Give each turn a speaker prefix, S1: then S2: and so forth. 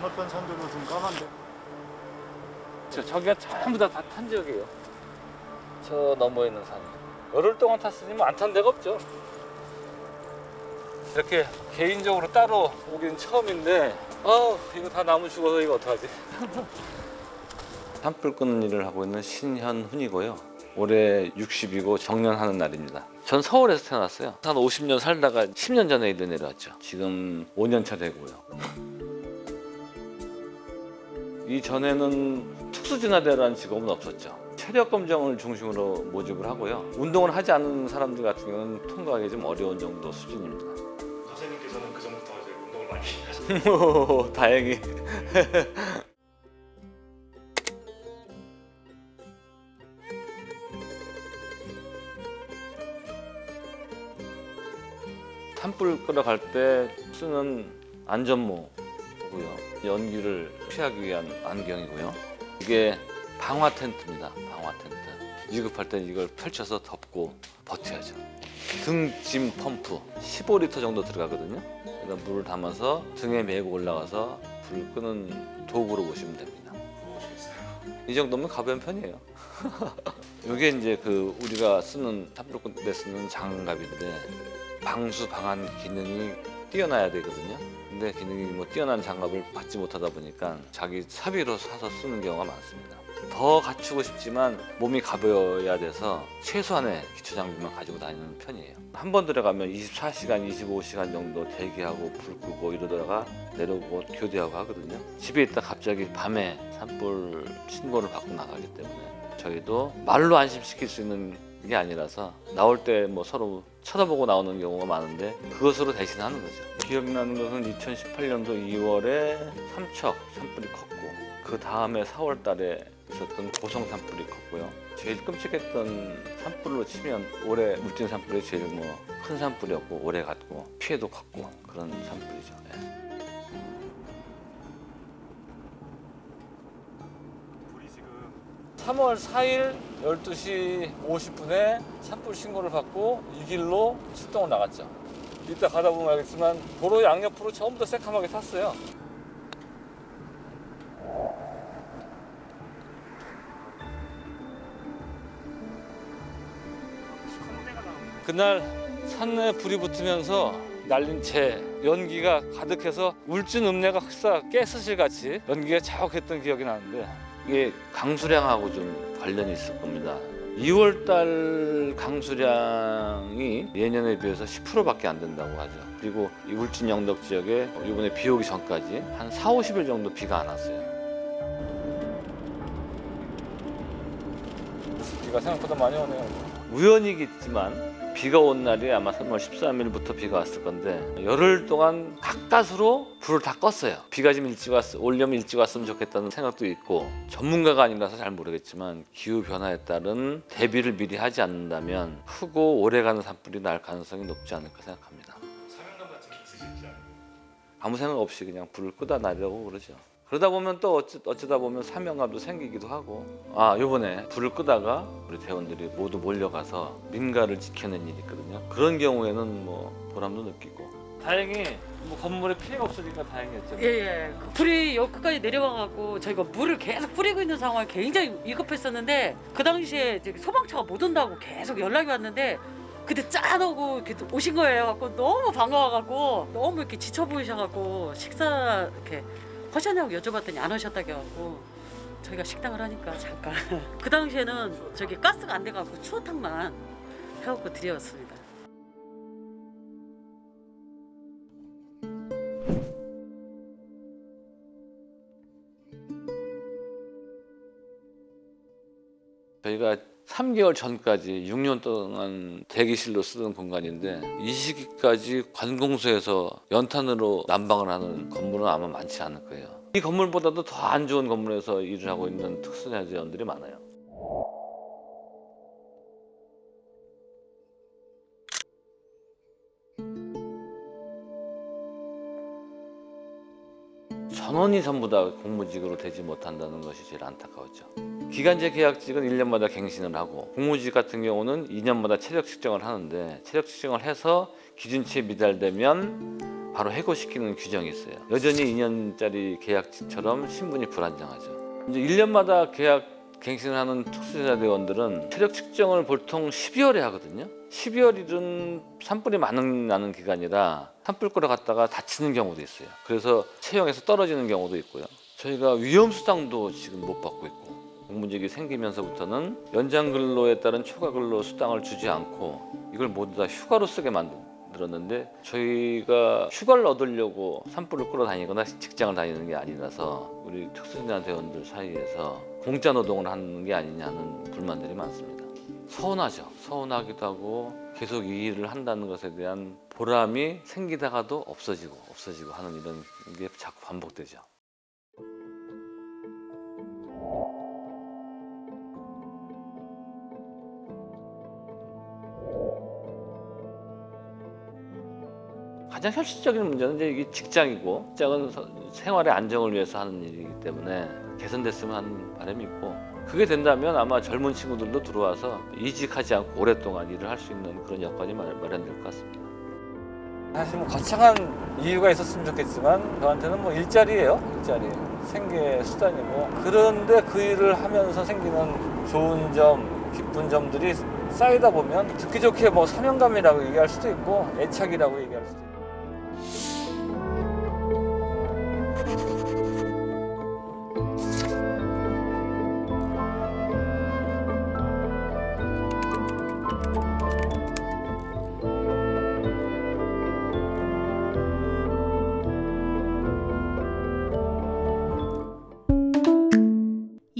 S1: 건너편 산들도 좀 까만데.
S2: 저 저기가 전부 다 탄 지역이에요. 저 너머에 있는 산이. 열흘 동안 탔으니 뭐 안 탄 데가 없죠. 이렇게 개인적으로 따로 오긴 처음인데, 아 이거 다 나무 죽어서 이거 어떡하지? 산불 끄는 일을 하고 있는 신현훈이고요. 올해 60이고 정년하는 날입니다. 전 서울에서 태어났어요. 한 50년 살다가 10년 전에 일로 내려왔죠. 지금 5년 차 되고요. 이전에는 특수진화대라는 직업은 없었죠. 체력 검정을 중심으로 모집을 하고요. 운동을 하지 않는 사람들 같은 경우는 통과하기 좀 어려운 정도 수준입니다.
S3: 선생님께서는 그 전부터 이제 운동을 많이 하셨어요.
S2: 다행히. 산불 끌어갈 때 쓰는 안전모고요. 연기를 피하기 위한 안경이고요. 이게 방화 텐트입니다. 방화 텐트. 위급할 때 이걸 펼쳐서 덮고 버텨야죠. 등짐 펌프 15리터 정도 들어가거든요. 그래서 물을 담아서 등에 메고 올라가서 불 끄는 도구로 보시면 됩니다. 이 정도면 가벼운 편이에요. 이게 이제 그 우리가 쓰는 탑로 때 쓰는 장갑인데 방수 방한 기능이 뛰어나야 되거든요. 근데 기능이 뭐 뛰어난 장갑을 받지 못하다 보니까 자기 사비로 사서 쓰는 경우가 많습니다. 더 갖추고 싶지만 몸이 가벼워야 돼서 최소한의 기초 장비만 가지고 다니는 편이에요. 한 번 들어가면 24시간, 25시간 정도 대기하고 불 끄고 이러다가 내려오고 교대하고 하거든요. 집에 있다 갑자기 밤에 산불 신고를 받고 나가기 때문에 저희도 말로 안심시킬 수 있는 게 아니라서 나올 때 뭐 서로 쳐다보고 나오는 경우가 많은데 그것으로 대신하는 거죠. 기억나는 것은 2018년도 2월에 삼척 산불이 컸고 그 다음에 4월 달에 있었던 고성 산불이 컸고요. 제일 끔찍했던 산불로 치면 올해 물진 산불이 제일 뭐 큰 산불이었고 오래 갔고 피해도 컸고 그런 산불이죠. 예. 3월 4일 12시 50분에 산불 신고를 받고 이 길로 출동을 나갔죠. 이따 가다 보면 알겠지만 도로 양옆으로 다 새카맣게 탔어요. 그날 산내 불이 붙으면서 날린 채 연기가 가득해서 울진 읍내가 흑사 가스실 같이 연기가 자욱했던 기억이 나는데 이게 강수량하고 좀 관련이 있을 겁니다. 2월 달 강수량이 예년에 비해서 10%밖에 안 된다고 하죠. 그리고 이 울진 영덕 지역에 이번에 비 오기 전까지 한 4, 50일 정도 비가 안 왔어요. 비가 생각보다 많이 오네요. 우연이겠지만 비가 온 날이 아마 3월 13일부터 비가 왔을 건데 열흘 동안 가까스로 불을 다 껐어요. 비가 좀 일찍 왔, 오려면 일찍 왔으면 좋겠다는 생각도 있고 전문가가 아니라서 잘 모르겠지만 기후 변화에 따른 대비를 미리 하지 않는다면 크고 오래가는 산불이 날 가능성이 높지 않을까 생각합니다. 아무 생각 없이 그냥 불을 끄다 나려고 그러죠. 그러다 보면 또 어쩌, 어쩌다 보면 사명감도 생기기도 하고 아 요번에 불을 끄다가 우리 대원들이 모두 몰려가서 민가를 지켜낸 일이 있거든요. 그런 경우에는 뭐 보람도 느끼고 다행히 뭐 건물에 피해가 없으니까 다행이었죠.
S4: 예, 예. 그 불이 여기 끝까지 내려와갖고 저희가 물을 계속 뿌리고 있는 상황이 굉장히 위급했었는데 그 당시에 이제 소방차가 못 온다고 계속 연락이 왔는데 그때 짠 하고 이렇게 오신 거예요. 갖고 너무 반가워갖고 너무 이렇게 지쳐 보이셔갖고 식사 이렇게 하셨냐고 여쭤봤더니 안 하셨다고 해갖고 저희가 식당을 하니까 잠깐 그 당시에는 저기 가스가 안 돼갖고 추어탕만 해갖고 드렸습니다.
S2: 저희가 3개월 전까지 6년 동안 대기실로 쓰던 공간인데 이 시기까지 관공서에서 연탄으로 난방을 하는 건물은 아마 많지 않을 거예요. 이 건물보다도 더 안 좋은 건물에서 일을 하고 있는 특수자재원들이 많아요. 전원이 전부 다 공무직으로 되지 못한다는 것이 제일 안타까웠죠. 기간제 계약직은 1년마다 갱신을 하고 공무직 같은 경우는 2년마다 체력 측정을 하는데 체력 측정을 해서 기준치에 미달되면 바로 해고시키는 규정이 있어요. 여전히 2년짜리 계약처럼 신분이 불안정하죠. 이제 1년마다 계약 갱신하는 특수자 대원들은 체력 측정을 보통 12월에 하거든요. 12월일은 산불이 많은 나는 기간이라 산불 끌어 갔다가 다치는 경우도 있어요. 그래서 채용에서 떨어지는 경우도 있고요. 저희가 위험 수당도 지금 못 받고 있고 공무직이 생기면서부터는 연장 근로에 따른 초과 근로 수당을 주지 않고 이걸 모두 다 휴가로 쓰게 만들었는데 저희가 휴가를 얻으려고 산불을 끌어다니거나 직장을 다니는 게 아니라서 우리 특수진단 대원들 사이에서 공짜 노동을 하는 게 아니냐는 불만들이 많습니다. 서운하죠. 서운하기도 하고 계속 이 일을 한다는 것에 대한 보람이 생기다가도 없어지고 없어지고 하는 이런 게 자꾸 반복되죠. 가장 현실적인 문제는 이제 이게 직장이고 직장은 서- 생활의 안정을 위해서 하는 일이기 때문에 개선됐으면 하는 바람이 있고 그게 된다면 아마 젊은 친구들도 들어와서 이직하지 않고 오랫동안 일을 할 수 있는 그런 여건이 마- 마련될 것 같습니다.
S1: 사실 뭐 거창한 이유가 있었으면 좋겠지만 저한테는 뭐 일자리예요. 일자리. 생계 수단이고. 그런데 그 일을 하면서 생기는 좋은 점 기쁜 점들이 쌓이다 보면 듣기 좋게 뭐 사명감이라고 얘기할 수도 있고 애착이라고 얘기할 수도 있고